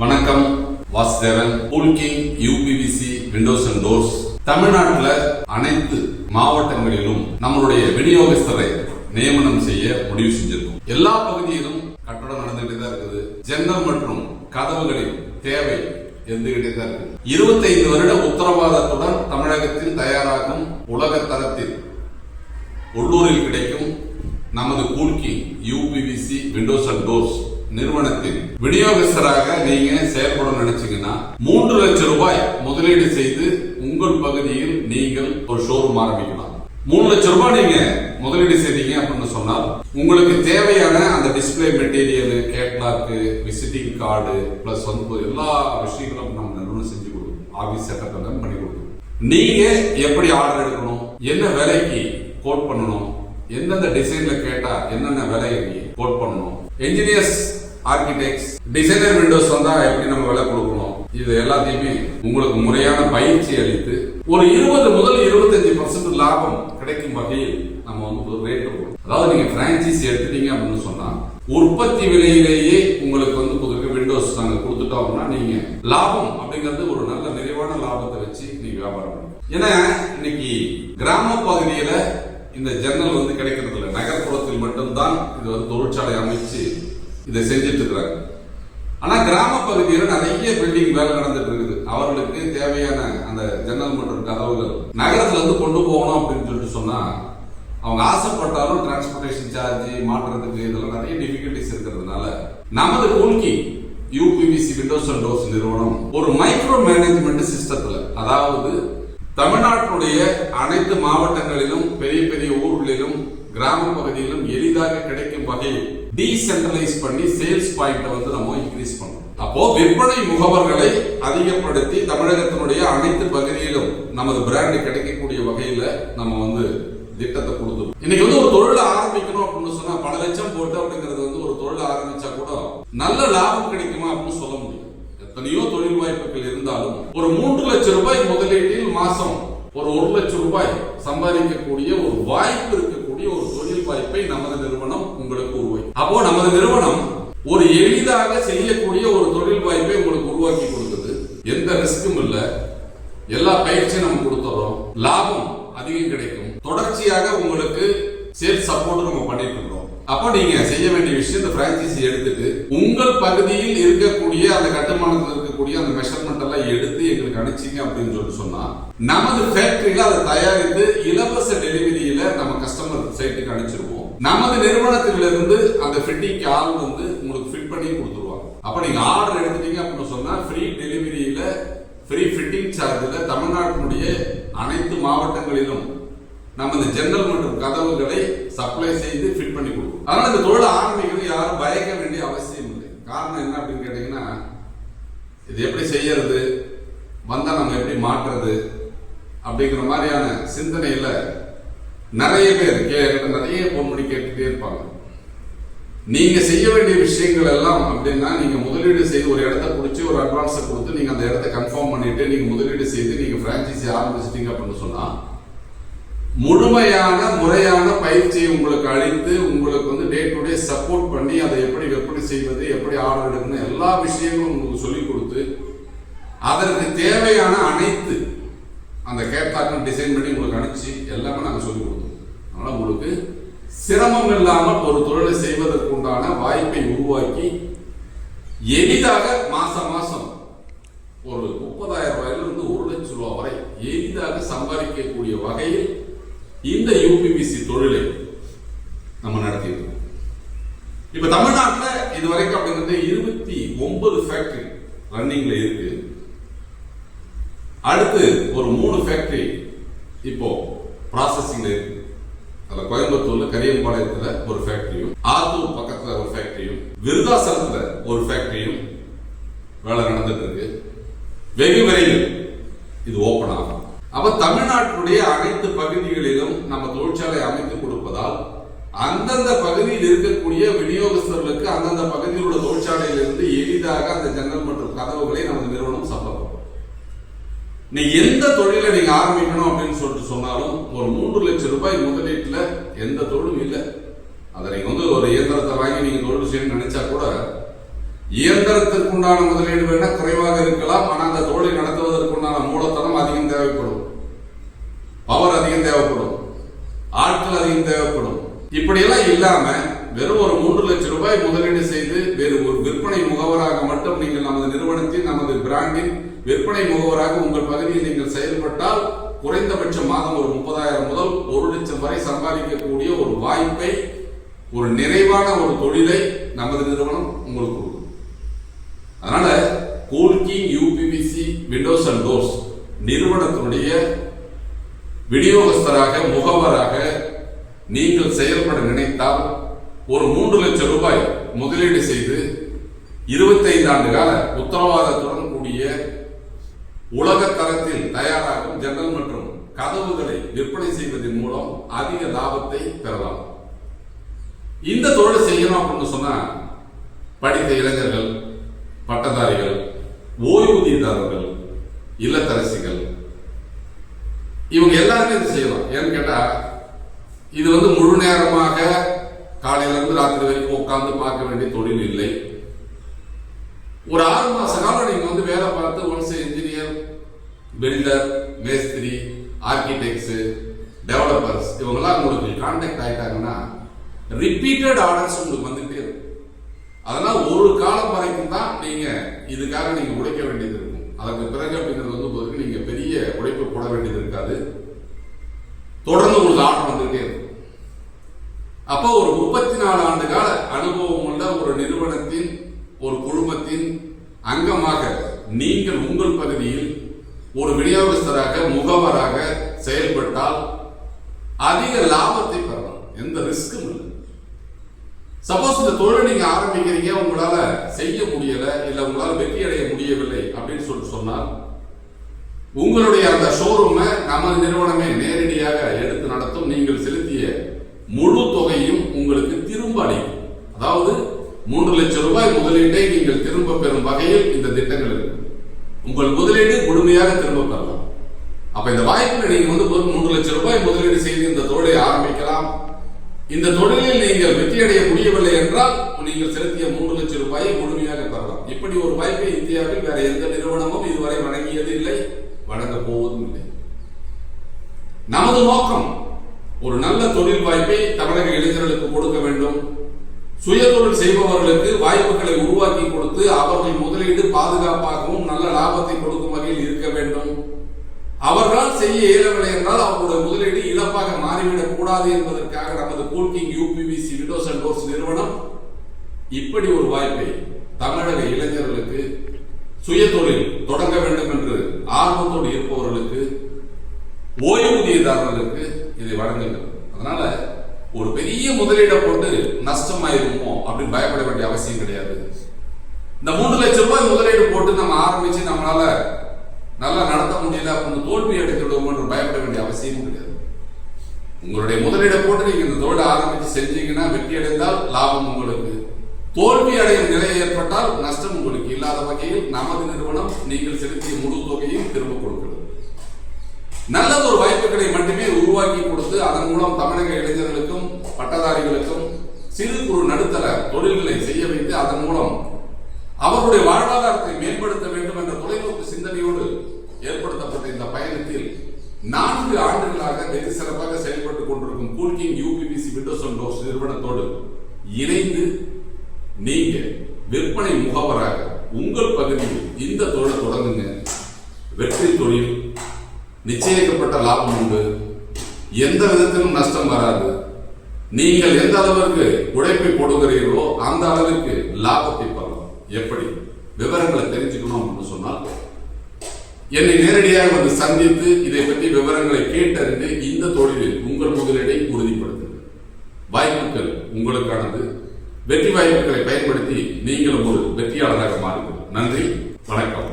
வணக்கம். Vasudevan cool king UPVC windows and doors தமிழ்நாட்டில் அனைத்து மாவட்டங்களிலும் நம்மளுடைய விநியோகஸ்தரை நியமனம் செய்ய முடிவு செஞ்சிருக்கோம். எல்லா பகுதியிலும் கட்டடம் நடந்துகிட்டே தான் இருக்குது. ஜன்னல் மற்றும் கதவுகளின் தேவை இருந்துகிட்டே தான் இருக்கு இருபத்தைந்து வருட உத்தரவாதத்துடன் தமிழகத்தில் தயாராகும் உலக தரத்தில் உள்ளூரில் கிடைக்கும் நமது cool king UPVC windows and doors நிறுவனத்தின் விநியோகஸ்தராக நீங்க செயல்பட நினைச்சீங்கன்னா மூன்று லட்சம் ரூபாய் முதலீடு செய்து உங்கள் பகுதியில் நீங்கள் ஒரு ஷோரூம் ஆரம்பிக்கலாம். மூணு லட்சம் ரூபாய் நீங்க முதலீடு செய்தீங்க அப்படின்னு சொன்னால் உங்களுக்கு தேவையான அந்த display material catalogue visiting card plus வந்து எல்லா விஷயங்களும் நம்ம நிறுவனம் செஞ்சு கொடுக்கும். ஆபீஸ் செட்டப் எல்லாம் பண்ணி கொடுக்கும். நீங்க எப்படி ஆர்டர் எடுக்கணும்? என்ன விலைக்கு கோட் பண்ணணும்? எந்தெந்த டிசைன்ல கேட்டா என்னென்ன விலை கோட் பண்ணணும்? என்ஜினியர்ஸ் ஆர்கிடெக்ட்ஸ் டிசைனர் விண்டோஸ் வந்தா எப்படி நம்ம விலை கொடுக்கணும்? இது எல்லாத்தையுமே உங்களுக்கு முறையான பயிற்சி அளித்து ஒரு இருபது முதல் இருபத்தஞ்சு பர்சன்ட் லாபம் கிடைக்கும் வகையில் நம்ம வந்து ஒரு ரேட் அதாவது நீங்க பிரான்சைஸ் எடுத்துட்டீங்க அப்படின்னு சொன்னா உற்பத்தி விலையிலேயே உங்களுக்கு வந்து புதுக்கு விண்டோஸ் நாங்க கொடுத்துட்டோம் அப்படின்னா நீங்க லாபம் அப்படிங்கிறது ஒரு நல்ல நிறைவான லாபத்தை வச்சு நீங்க வியாபாரம் பண்ணுங்க ஏன்னா இன்னைக்கு கிராம பகுதியில இந்த ஜன்னல் வந்து கிடைக்கிறது இல்லை நகர்ப்புறத்தில் மட்டும்தான் இது வந்து தொழிற்சாலை அமைச்சு இதை செஞ்சுட்டு இருக்கிறாங்க ஆனா கிராம பகுதியில் நிறைய பில்டிங் வேலை நடந்துட்டு இருக்குது அவர்களுக்கு தேவையான அந்த ஜன்னல் மற்றும் கதவுகள் நகரத்துல இருந்து கொண்டு போகணும் அப்படின்னு சொல்லிட்டு சொன்னா அவங்க ஆசைப்பட்டாலும் டிரான்ஸ்போர்டேஷன் சார்ஜ் மாற்றுறதுக்கு இதெல்லாம் நிறைய டிஃபிகல்டிஸ் இருக்கிறதுனால நமது cool king UPVC windows and doors நிறுவனம் ஒரு மைக்ரோ மேனேஜ்மெண்ட் சிஸ்டத்துல அதாவது தமிழ்நாட்டினுடைய அனைத்து மாவட்டங்களிலும் பெரிய பெரிய ஊர்களிலும் கிராம பகுதியிலும் எளிதாக கிடைக்கும் வகையில் டீசென்ட்ரலைஸ் பண்ணி சேல்ஸ் பாயிண்ட் வந்து நம்ம இன்க்ரீஸ் பண்ணணும். அப்போ விற்பனை முகவர்களை அதிகப்படுத்தி தமிழகத்தினுடைய அனைத்து பகுதியிலும் நமது பிராண்ட் கிடைக்கக்கூடிய வகையில நம்ம வந்து திட்டத்தை கொடுத்தோம் இன்னைக்கு வந்து ஒரு தொழில் ஆரம்பிக்கணும் அப்படின்னு சொன்னா பல லட்சம் போட்டு அப்படிங்கிறது வந்து ஒரு தொழில் ஆரம்பிச்சா கூட நல்ல லாபம் கிடைக்குமா அப்படின்னு சொல்ல முடியும் எத்தனையோ தொழில் வாய்ப்புகள் இருந்தாலும் ஒரு மூன்று லட்சம் ரூபாய் முதலீட்டில் மாசம் ஒரு ஒரு லட்சம் ரூபாய் சம்பாதிக்கக்கூடிய ஒரு வாய்ப்பு இருக்கக்கூடிய ஒரு தொழில் வாய்ப்பை நமது நிறுவனம் உங்களுக்கு உருவாக்கி. அப்போ நமது நிறுவனம் ஒரு எளிதாக செய்யக்கூடிய ஒரு தொழில் வாய்ப்பை உங்களுக்கு உருவாக்கி கொடுக்குது. எந்த ரிஸ்க்கும் இல்ல. எல்லா பயிற்சியும் நம்ம கொடுத்துறோம் லாபம் அதிகம் கிடைக்கும். தொடர்ச்சியாக உங்களுக்கு சேல்ஸ் சப்போர்ட் நம்ம பண்ணிட்டு இருக்கிறோம். அப்போ நீங்க செய்ய வேண்டிய விஷயம் இந்த பிரான்ச்சைசி எடுத்துட்டு உங்கள் பகுதியில் இருக்கக்கூடிய அந்த கட்டுமானத்தில் இருக்கக்கூடிய அந்த மெஷர்மெண்ட் எல்லாம் எடுத்து எங்களுக்கு அனுப்பிச்சிங்க அப்படின்னு சொல்லிட்டு சொன்னா நமது ஃபேக்டரியில அதை தயாரித்து இலவச டெலிவரியில நம்ம கஸ்டமர் சைட்டுக்கு அனுப்பிச்சிருவோம். நமது நிறுவனத்திலிருந்து அந்த ஃபிட்டிங் ஆள் வந்து உங்களுக்கு ஃபிட் பண்ணி கொடுத்துருவாங்க. அப்ப நீங்க ஆர்டர் எடுத்துட்டீங்க அப்படின்னு சொன்னா ஃப்ரீ டெலிவரியில ஃப்ரீ ஃபிட்டிங் சார்ஜில் தமிழ்நாட்டினுடைய அனைத்து மாவட்டங்களிலும் நம்ம இந்த ஜன்னல் மற்றும் கதவுகளை சப்ளை செய்து ஃபிட் பண்ணி கொடுக்கும் அதனால இந்த தொழில் ஆரம்பிக்கிறது யாரும் பயக்க வேண்டிய அவசியம் இல்லை. காரணம் என்ன அப்படின்னு கேட்டீங்கன்னா இது எப்படி செய்யறது வந்தா நம்ம எப்படி மாற்றுறது அப்படிங்கிற மாதிரியான சிந்தனையில நிறைய பேர் கே நிறைய பொன்முடி கேட்டுட்டே இருப்பாங்க. நீங்க செய்ய வேண்டிய விஷயங்கள் எல்லாம் அப்படின்னா நீங்க முதலீடு செய்து ஒரு இடத்த பிடிச்சி ஒரு அட்வான்ஸை கொடுத்து நீங்க அந்த இடத்த கன்ஃபார்ம் பண்ணிட்டு நீங்க முதலீடு செய்து நீங்க பிரான்ச்சைசி ஆரம்பிச்சிட்டீங்க அப்படின்னு சொன்னா முழுமையான முறையான பயிற்சியை உங்களுக்கு அளித்து உங்களுக்கு வந்து டே டு டே சப்போர்ட் பண்ணி அதை எப்படி விற்பனை செய்வது எப்படி ஆர்டர் எடுக்கணும் எல்லா விஷயங்களும் உங்களுக்கு சொல்லிக் கொடுத்து அதற்கு தேவையான அனைத்து அந்த கேட்டாக்கம் டிசைன் பண்ணி உங்களுக்கு அனுப்பிச்சு எல்லாமே நாங்கள் சொல்லிக் கொடுத்தோம். அதனால் உங்களுக்கு சிரமம் இல்லாமல் ஒரு தொழிலை செய்வதற்குண்டான வாய்ப்பை உருவாக்கி எளிதாக மாதம் மாதம் ஒரு முப்பதாயிரம் ரூபாயிலிருந்து ஒரு லட்சம் ரூபாய் வரை எளிதாக சம்பாதிக்கக்கூடிய வகையில் இந்த யூபிபிசி தொழிலை நம்ம நடத்திட்டு இருக்கோம். இப்ப தமிழ்நாட்டில் இது வரைக்கும் அப்படிங்கிறது இருபத்தி ஒன்பது ஃபேக்டரி ரன்னிங்ல இருக்கு. அடுத்து ஒரு மூணு ஃபேக்டரி இப்போ ப்ராசஸிங்ல இருக்கு. அதுல கோயம்புத்தூர்ல கரியம்பாளையத்துல ஒரு ஃபேக்டரியும் ஆத்தூர் பக்கத்துல ஒரு ஃபேக்டரியும் விருதாசலத்துல ஒரு ஃபேக்டரியும் வேலை நடந்துட்டு இருக்கு. வெகு விரைவில் இது ஓபன் ஆகும். அப்ப தமிழ்நாட்டுடைய அனைத்து பகுதிகளிலும் நம்ம தொழிற்சாலை அமைத்து கொடுப்பதால் அந்தந்த பகுதியில் இருக்கக்கூடிய விநியோகஸ்தர்களுக்கு அந்தந்த பகுதியில் உள்ள தொழிற்சாலையிலிருந்து எளிதாக அந்த ஜன்னல் மற்றும் கதவுகளை நமது நிறுவனம் சம்பவம் நீ எந்த தொழிலை நீங்க ஆரம்பிக்கணும் அப்படின்னு சொல்லிட்டு சொன்னாலும் ஒரு மூன்று லட்சம் ரூபாய் முதலீட்டுல எந்த தொழிலும் இல்லை. அதை நீங்க வந்து ஒரு இயந்திரத்தை வாங்கி நீங்க தொழில் செய்யணும்னு நினைச்சா கூட இயந்திரத்திற்குண்டான முதலீடு வேணா குறைவாக இருக்கலாம். ஆனா அந்த தொழிலை நடத்துவதற்குண்டான மூலதனம் அதிகம் இப்படியெல்லாம் இல்லாம வெறும் ஒரு மூன்று லட்சம் ரூபாய் முதலீடு செய்து வேறு ஒரு விற்பனை முகவராக மட்டும் நீங்கள் நமது நிறுவனத்தின் நமது பிராண்டின் விற்பனை முகவராக உங்கள் பகுதியில் நீங்கள் செயல்பட்டால் குறைந்தபட்ச மாதம் ஒரு முப்பதாயிரம் முதல் ஒரு லட்சம் வரை சம்பாதிக்கக்கூடிய ஒரு வாய்ப்பை ஒரு நிறைவான ஒரு தொழிலை நமது நிறுவனம் உங்களுக்கு கொடுக்கும். அதனால cool king UPVC windows and doors நிறுவனத்தினுடைய விநியோகஸ்தராக முகவராக நீங்கள் செயல்பட நினைத்தால் ஒரு மூன்று லட்சம் ரூபாய் முதலீடு செய்து 25 ஆண்டு கால உத்தரவாதத்துடன் கூடிய உலக தரத்தில் தயாராகும் ஜன்னல் மற்றும் கதவுகளை விற்பனை செய்வதன் மூலம் அதிக லாபத்தை பெறலாம். இந்த தொழில் செய்யணும் அப்படின்னு சொன்னா படித்த இளைஞர்கள் பட்டதாரிகள் ஓய்வூதியதாரர்கள் இல்லத்தரசிகள் இவங்க எல்லாருமே இது செய்யலாம். ஏன்னு கேட்டா இது வந்து முழு நேரமாக காலையிலிருந்து ராத்திரி வரைக்கும் உட்கார்ந்து பார்க்க வேண்டிய தொழில் இல்லை. ஒரு ஆறு மாச காலம் நீங்க வந்து வேலை பார்த்து ஒன்ஸ் இன்ஜினியர் பில்டர் மேஸ்திரி ஆர்கிடெக்ட்ஸ் டெவலப்பர்ஸ் இவங்கெல்லாம் உங்களுக்கு கான்டாக்ட் ஆயிட்டாங்கன்னா ரிப்பீட்டட் ஆர்டர்ஸ் உங்களுக்கு வந்துட்டே இருக்கும். அதனால ஒரு காலம் வரைக்கும் தான் நீங்க இதுக்காக நீங்க உழைக்க வேண்டியது இருக்கும். அதற்கு பிறகு அப்படிங்கிறது வந்து போதுக்கு நீங்க பெரிய உழைப்பு போட வேண்டியது இருக்காது. தொடர்ந்து உங்களுக்கு ஆர்டர் வந்துட்டே இருக்கும் அப்போ ஒரு முப்பத்தி நாலு ஆண்டு கால அனுபவம் உள்ள ஒரு நிறுவனத்தின் ஒரு குழுமத்தின் அங்கமாக நீங்கள் உங்கள் பகுதியில் ஒரு விநியோகஸ்தராக முகவராக செயல்பட்டால் அதிக லாபத்தை பெறலாம். எந்த ரிஸ்க்கும் இல்லை. சப்போஸ் இந்த தொழிலை நீங்க ஆரம்பிக்கிறீங்க உங்களால செய்ய முடியல இல்ல உங்களால வெற்றி அடைய முடியவில்லை அப்படின்னு சொல்லிட்டு சொன்னால் உங்களுடைய அந்த ஷோரூமை நமது நிறுவனமே நேரடியாக எடுத்து நடத்தும். நீங்கள் செலுத்திய முழு தொகையும் உங்களுக்கு திரும்ப அளிக்கும். அதாவது மூன்று லட்சம் ரூபாய் முதலீட்டை நீங்கள் திரும்ப பெறும் வகையில் இந்த திட்டங்கள் இருக்கும். உங்கள் முதலீடு முழுமையாக திரும்ப பெறலாம். அப்ப இந்த வாய்ப்புல நீங்க வந்து ஒரு மூன்று லட்சம் ரூபாய் முதலீடு செய்து இந்த தொழிலை ஆரம்பிக்கலாம். இந்த தொழிலில் நீங்கள் வெற்றியடைய முடியவில்லை என்றால் நீங்கள் செலுத்திய மூன்று லட்சம் ரூபாயை முழுமையாக பெறலாம். இப்படி ஒரு வாய்ப்பை இந்தியாவில் வேற எந்த நிறுவனமும் இதுவரை வழங்கியது இல்லை வழங்க போவதும் இல்லை. நமது நோக்கம் ஒரு நல்ல தொழில் வாய்ப்பை தமிழக இளைஞர்களுக்கு கொடுக்க வேண்டும். சுய தொழில் செய்பவர்களுக்கு வாய்ப்புகளை உருவாக்கி கொடுத்து அவர்கள் முதலீடு பாதுகாப்பாக நல்ல லாபத்தை கொடுக்கும் வகையில் இருக்க வேண்டும் அவர்களால் செய்ய இயலவில்லை என்றால் அவர்களுடைய முதலீடு இழப்பாக மாறிவிடக் கூடாது என்பதற்காக நமது cool king UPVC windows and doors நிறுவனம் இப்படி ஒரு வாய்ப்பை தமிழக இளைஞர்களுக்கு சுய தொழில் தொடங்க வேண்டும் என்று ஆர்வத்தோடு இருப்பவர்களுக்கு ஓய்வூதியதாரர்களுக்கு இதை வழங்குகிறது அதனால ஒரு பெரிய முதலீடை போட்டு நஷ்டமாயிருமோ அப்படின்னு பயப்பட வேண்டிய அவசியம் கிடையாது. இந்த மூன்று லட்சம் ரூபாய் முதலீடு போட்டு நம்ம ஆரம்பிச்சு நம்மளால நல்லா நடத்த முடியல அப்படின்னு தோல்வி அடைந்து என்று பயப்பட வேண்டிய அவசியமும் கிடையாது. உங்களுடைய முதலீடை போட்டு நீங்க இந்த தொழிலை ஆரம்பிச்சு செஞ்சீங்கன்னா வெற்றி அடைந்தால் லாபம் உங்களுக்கு. தோல்வி அடையும் நிலை ஏற்பட்டால் நஷ்டம் உங்களுக்கு. இல்லாத வகையில் நமது நிறுவனம் நீங்கள் செலுத்திய முழு தொகையும் திரும்ப கொடுக்கிறது. நல்ல ஒரு வாய்ப்புகளை மட்டுமே உருவாக்கி கொடுத்து அதன் மூலம் தமிழக இளைஞர்களுக்கும் பட்டதாரிகளுக்கும் சிறு குறு நடுத்தர தொழில்களை செய்ய வைத்து அதன் மூலம் அவர்களுடைய வாழ்வாதாரத்தை மேம்படுத்த வேண்டும் என்ற தொலைநோக்கு சிந்தனையோடு ஏற்படுத்தப்பட்ட இந்த பயணத்தில் நான்கு ஆண்டுகளாக வெகு சிறப்பாக செயல்பட்டுக் கொண்டிருக்கும் cool king UPVC windows and doors நிறுவனத்தோடு இணைந்து நீங்க விற்பனை முகவராக உங்கள் பகுதியில் இந்த தொழில் தொடங்குங்க. வெற்றி தொழில் நிச்சயிக்கப்பட்ட லாபம் உண்டு. எந்த விதத்திலும் நஷ்டம் வராது. நீங்கள் எந்த அளவிற்கு உழைப்பை போடுகிறீர்களோ அந்த அளவிற்கு லாபத்தை பெறலாம். எப்படி? விவரங்களை தெரிஞ்சுக்கணும் அப்படின்னு சொன்னால் என்னை நேரடியாக வந்து சந்தித்து இதை பற்றி விவரங்களை கேட்டறிந்து இந்த தொழிலில் உங்கள் முதலீடை உறுதிப்படுத்துங்கள். வாய்ப்புகள் உங்களுக்கானது. வெற்றி வாய்ப்புகளை பயன்படுத்தி நீங்களும் ஒரு வெற்றியாளராக மாறுங்கள். நன்றி. வணக்கம்.